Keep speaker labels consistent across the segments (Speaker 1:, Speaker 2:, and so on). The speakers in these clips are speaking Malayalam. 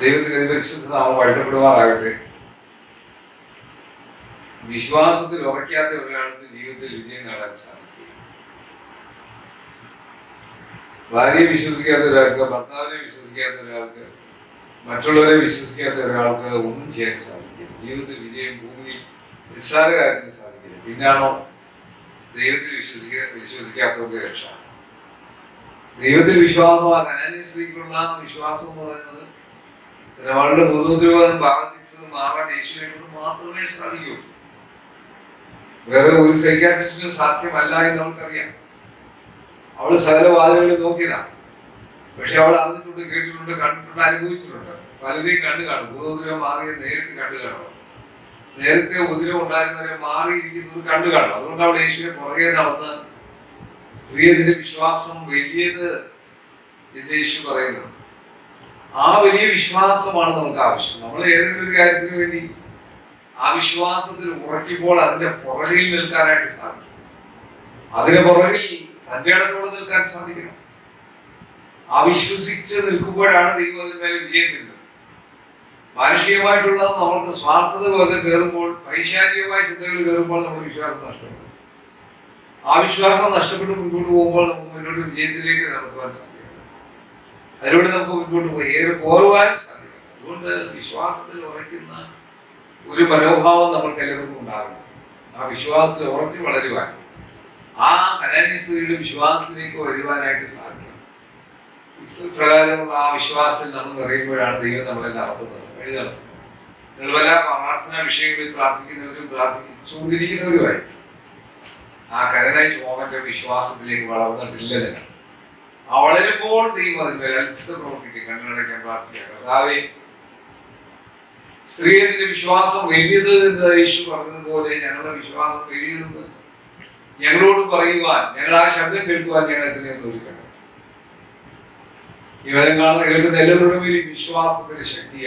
Speaker 1: ദൈവത്തിന്റെ പരിശുദ്ധ നാമം വാഴ്ത്തപ്പെടുവാറാകട്ടെ വിശ്വാസത്തിൽ ഉറയ്ക്കാത്ത ഒരാൾക്ക് ജീവിതത്തിൽ വിജയം നേടാൻ സാധിക്കും ഭാര്യയെ വിശ്വസിക്കാത്ത ഒരാൾക്ക് ഭർത്താവിനെ വിശ്വസിക്കാത്ത ഒരാൾക്ക് മറ്റുള്ളവരെ വിശ്വസിക്കാത്ത ഒരാൾക്ക് ഒന്നും ചെയ്യാൻ സാധിക്കില്ല. ജീവിതത്തിൽ വിജയം ഭൂമിയിൽ നിസ്സാര കാര്യത്തിന് സാധിക്കില്ല. പിന്നാണോ ദൈവത്തിൽ വിശ്വസിക്ക വിശ്വസിക്കാത്തവർക്ക് രക്ഷ? ദൈവത്തിൽ വിശ്വാസമാക്കാൻ അനുസരിക്കുള്ള വിശ്വാസം എന്ന് പറയുന്നത് അവളുടെ ഭൂതോദ്രവാദം ബാധിച്ചത് മാറാൻ യേശുവിനെ കൊണ്ട് മാത്രമേ സാധിക്കൂ. വേറെ ഒരു സൈക്കാട്രിസ്റ്റിനും സാധ്യമല്ല എന്ന് നമുക്കറിയാം. അവൾ സകല വാതിലുകളിൽ നോക്കിയതാ. പക്ഷെ അവൾ അറിഞ്ഞിട്ടുണ്ട് കേട്ടിട്ടുണ്ട് കണ്ടിട്ടുണ്ട് അനുഭവിച്ചിട്ടുണ്ട്. പലരെയും കണ്ടു കാണും. ഭൂതോദ്രവം മാറിയ നേരിട്ട് കണ്ടു കാണും. നേരത്തെ ഉദ്രവം ഉണ്ടായിരുന്നവരെ മാറിയിരിക്കുന്നത് കണ്ടു കാണും. അതുകൊണ്ട് അവൾ യേശുവിനെ പുറകെ നടന്ന് സ്ത്രീ അതിന്റെ വിശ്വാസം വലിയത് എന്ന് യേശു പറയുന്നു. ആ വലിയ വിശ്വാസമാണ് നമുക്ക് ആവശ്യം. നമ്മൾ ഏതെങ്കിലും ഒരു കാര്യത്തിന് വേണ്ടി ആ വിശ്വാസത്തിൽ ഉറയ്ക്കുമ്പോൾ അതിന്റെ പുറകിൽ നിൽക്കാനായിട്ട് സാധിക്കും. അതിന്റെ പുറകിൽ തന്റെ ഇടത്തോടെ നിൽക്കാൻ സാധിക്കണം. ആ വിശ്വസിച്ച് നിൽക്കുമ്പോഴാണ് ദൈവം അതിന്മേൽ വിജയം മാനുഷികമായിട്ടുള്ളത് നമ്മൾക്ക് സ്വാർത്ഥത പോലെ കയറുമ്പോൾ പൈശാചികമായ ചിന്തകൾ കയറുമ്പോൾ നമ്മൾ വിശ്വാസം നഷ്ടപ്പെടും. ആ വിശ്വാസം നഷ്ടപ്പെട്ട് മുൻപോട്ട് പോകുമ്പോൾ നമുക്ക് മുന്നോട്ട് വിജയത്തിലേക്ക് നടത്തുവാൻ സാധിക്കും. അതിലൂടെ നമുക്ക് മുൻപോട്ട് പോയി. ഏറെ പോർവാൻ സാധിക്കും. അതുകൊണ്ട് വിശ്വാസത്തിൽ ഉറയ്ക്കുന്ന ഒരു മനോഭാവം നമ്മൾക്ക് എല്ലാവർക്കും ഉണ്ടാകണം. ആ വിശ്വാസത്തിൽ ഉറച്ചു വളരുവാൻ ആ അനാന്യസ്ഥയുടെ വിശ്വാസത്തിലേക്ക് വരുവാനായിട്ട് സാധിക്കണം. ഇപ്രകാരമുള്ള ആ വിശ്വാസത്തിൽ നമ്മൾ നിറയുമ്പോഴാണ് ദൈവം നമ്മളെ നടത്തുന്നത് വഴി നടത്തുന്നത്. നിങ്ങൾ പല പ്രാർത്ഥനാ വിഷയങ്ങളിൽ പ്രാർത്ഥിക്കുന്നവരും പ്രാർത്ഥിച്ചുകൊണ്ടിരിക്കുന്നവരുമായിരിക്കും. ആ കരനായി ചോമന്റെ വിശ്വാസത്തിലേക്ക് വളർന്നിട്ടില്ല ആ വളരുമ്പോൾ ദൈവം അതിന്മേൽ അത്ഭുത പ്രവർത്തിക്കും. കണ്ണടയ്ക്കാൻ പ്രാർത്ഥിക്കാം. സ്ത്രീ സ്ത്രീയത്തിന്റെ വിശ്വാസം വലിയത് എന്ന് യേശു പറഞ്ഞതുപോലെ ഞങ്ങളുടെ വിശ്വാസം വലിയതെന്ന് ഞങ്ങളോട് പറയുവാൻ ഞങ്ങൾ ആ ശബ്ദം കേൾക്കുവാൻ ഞങ്ങൾ ഇതിനെ ഒരുക്കണം ഇവരെ കാണുന്ന കേൾക്കുന്ന എല്ലാവരുടെ മേലും വിശ്വാസത്തിന്റെ ശക്തി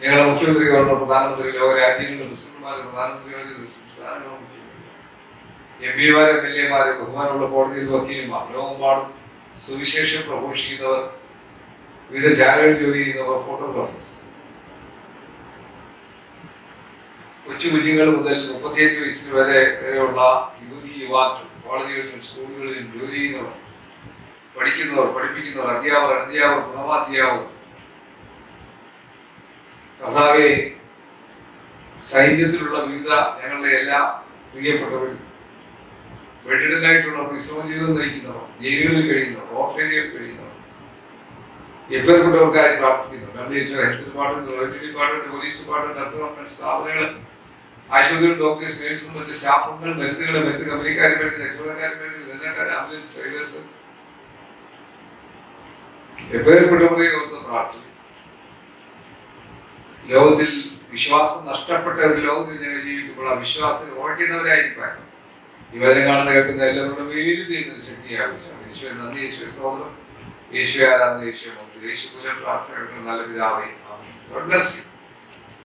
Speaker 1: ഞങ്ങളുടെ മുഖ്യമന്ത്രി ഗവർണർ പ്രധാനമന്ത്രി ലോക രാജ്യങ്ങളുടെ പ്രധാനമന്ത്രികളുടെ പ്രധാനമന്ത്രിമാരും സംസ്ഥാനങ്ങളും എം പിമാരെ എം എൽ എമാരും ബഹുമാനമുള്ള കോടതിയിൽ വക്കീലും ലോകമെമ്പാടും സുവിശേഷം പ്രഘോഷിക്കുന്നവർ വിവിധ ചാനലുകളിൽ ജോലി ചെയ്യുന്നവർ ഫോട്ടോഗ്രാഫേഴ്സ് കൊച്ചു കുഞ്ഞുങ്ങൾ മുതൽ മുപ്പത്തിയഞ്ച് വയസ്സിന് വരെ വരെയുള്ള യുവതി യുവാക്കൾ കോളേജുകളിലും സ്കൂളുകളിലും ജോലി ചെയ്യുന്നവർ പഠിക്കുന്നവർ പഠിപ്പിക്കുന്നവർ അധ്യാപകർ അനധ്യാപകർ പ്രഥമാധ്യാപകർ കർത്താവെ സൈന്യത്തിലുള്ള വിവിധ ഞങ്ങളുടെ എല്ലാ പ്രിയപ്പെട്ടവരും വെട്ടിടനായിട്ടുള്ള വിശ്രമ നയിക്കുന്നവർ ജയിലുകളിൽ കഴിയുന്നവർ ഓർഫേജുകളിൽ കഴിയുന്നവർ എപ്പോഴപ്പെട്ടവർക്കായി പ്രാർത്ഥിക്കുന്നു W health department revenue department police department development സ്ഥാപനങ്ങൾ ആശുപത്രികൾ ഡോക്ടേഴ്സ് നേഴ്സും മറ്റ് സ്റ്റാഫുകൾ മരുന്നുകൾ മരുന്ന് കമ്പനിക്കാർ മരുന്ന് കച്ചവടക്കാർ മരുന്ന് വിതരണക്കാർ ആംബുലൻസ് ഡ്രൈവേഴ്സ്. എപ്പോഴപ്പെട്ടവരെ ഓർത്ത് പ്രാർത്ഥിക്കും. ലോകത്തിൽ വിശ്വാസം നഷ്ടപ്പെട്ട ഒരു ലോകത്തിൽ ഞങ്ങൾ ജീവിക്കുമ്പോൾ ആ വിശ്വാസം ഉറയ്ക്കുന്നവരായിരിക്കാൻ ഇവരെ കാണുന്ന കേൾക്കുന്ന എല്ലാവരുടെ പേരിൽ ചെയ്യുന്ന ശക്തി യേശുവെ നന്ദി യേശുവെ സ്തോത്രം. യേശു ആരാധന യേശുവെ മന്ത്രി യേശു കുലം പ്രാർത്ഥന നല്ല പിതാവേ ഗോഡ് bless you.